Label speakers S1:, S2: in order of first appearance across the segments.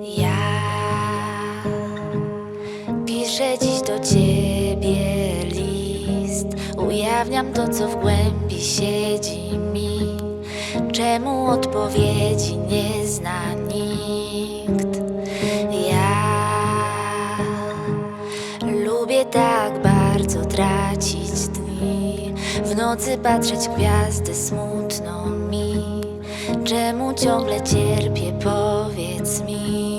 S1: Ja piszę dziś do ciebie list. Ujawniam to, co w głębi siedzi mi. Czemu odpowiedzi nie zna nikt? Ja lubię tak bardzo tracić dni. W nocy patrzeć gwiazdy smutno mi. Czemu ciągle cierpię, powiedz mi.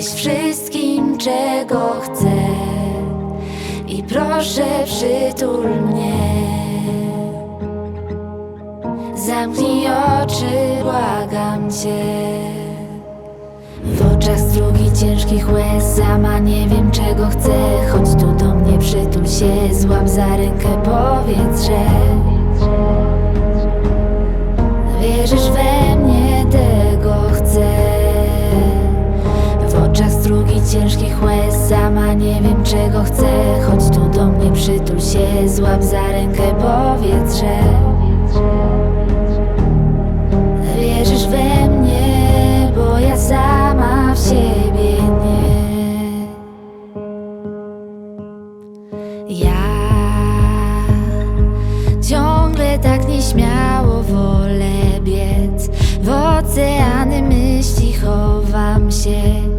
S1: Jesteś wszystkim, czego chcę. I proszę, przytul mnie. Zamknij oczy, błagam cię. W oczach strugi ciężkich łez Sama nie wiem czego chcę Chodź tu do mnie, przytul się Złap za rękę, powiedz, że Wierzysz we ciężkich łez Sama nie wiem czego chcę Chodź tu do mnie, przytul się Złap za rękę, powiedz, że Wierzysz we mnie, bo ja sama w siebie nie. Ja ciągle tak nieśmiało wolę biec. W oceany myśli chowam się.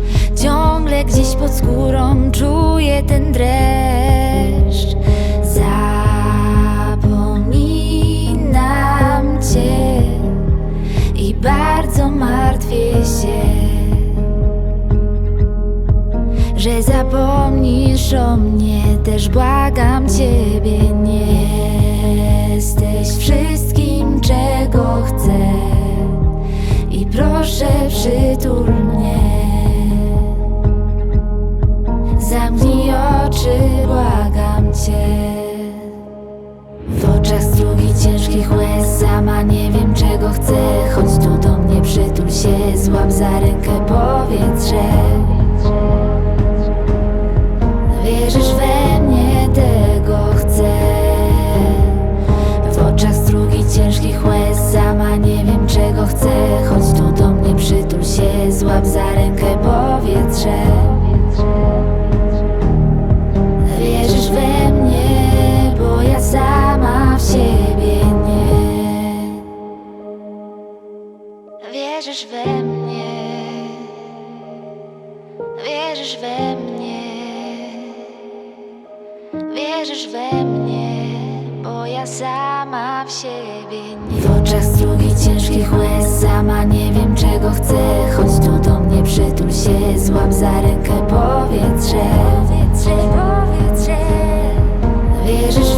S1: Pod skórą czuję ten dreszcz. Zapominam cię i bardzo martwię się, że zapomnisz o mnie. Też błagam ciebie, nie jesteś wszystkim, czego chcę. I proszę, przytul ciężkich łez. Sama nie wiem czego chcę Wierzysz we mnie, wierzysz we mnie, wierzysz we mnie, bo ja sama w siebie nie. W oczach strugi ciężkich łez, sama nie wiem czego chcę. Chodź tu do mnie, przytul się, złap za rękę powietrze. Powietrze, powietrze. Wierzysz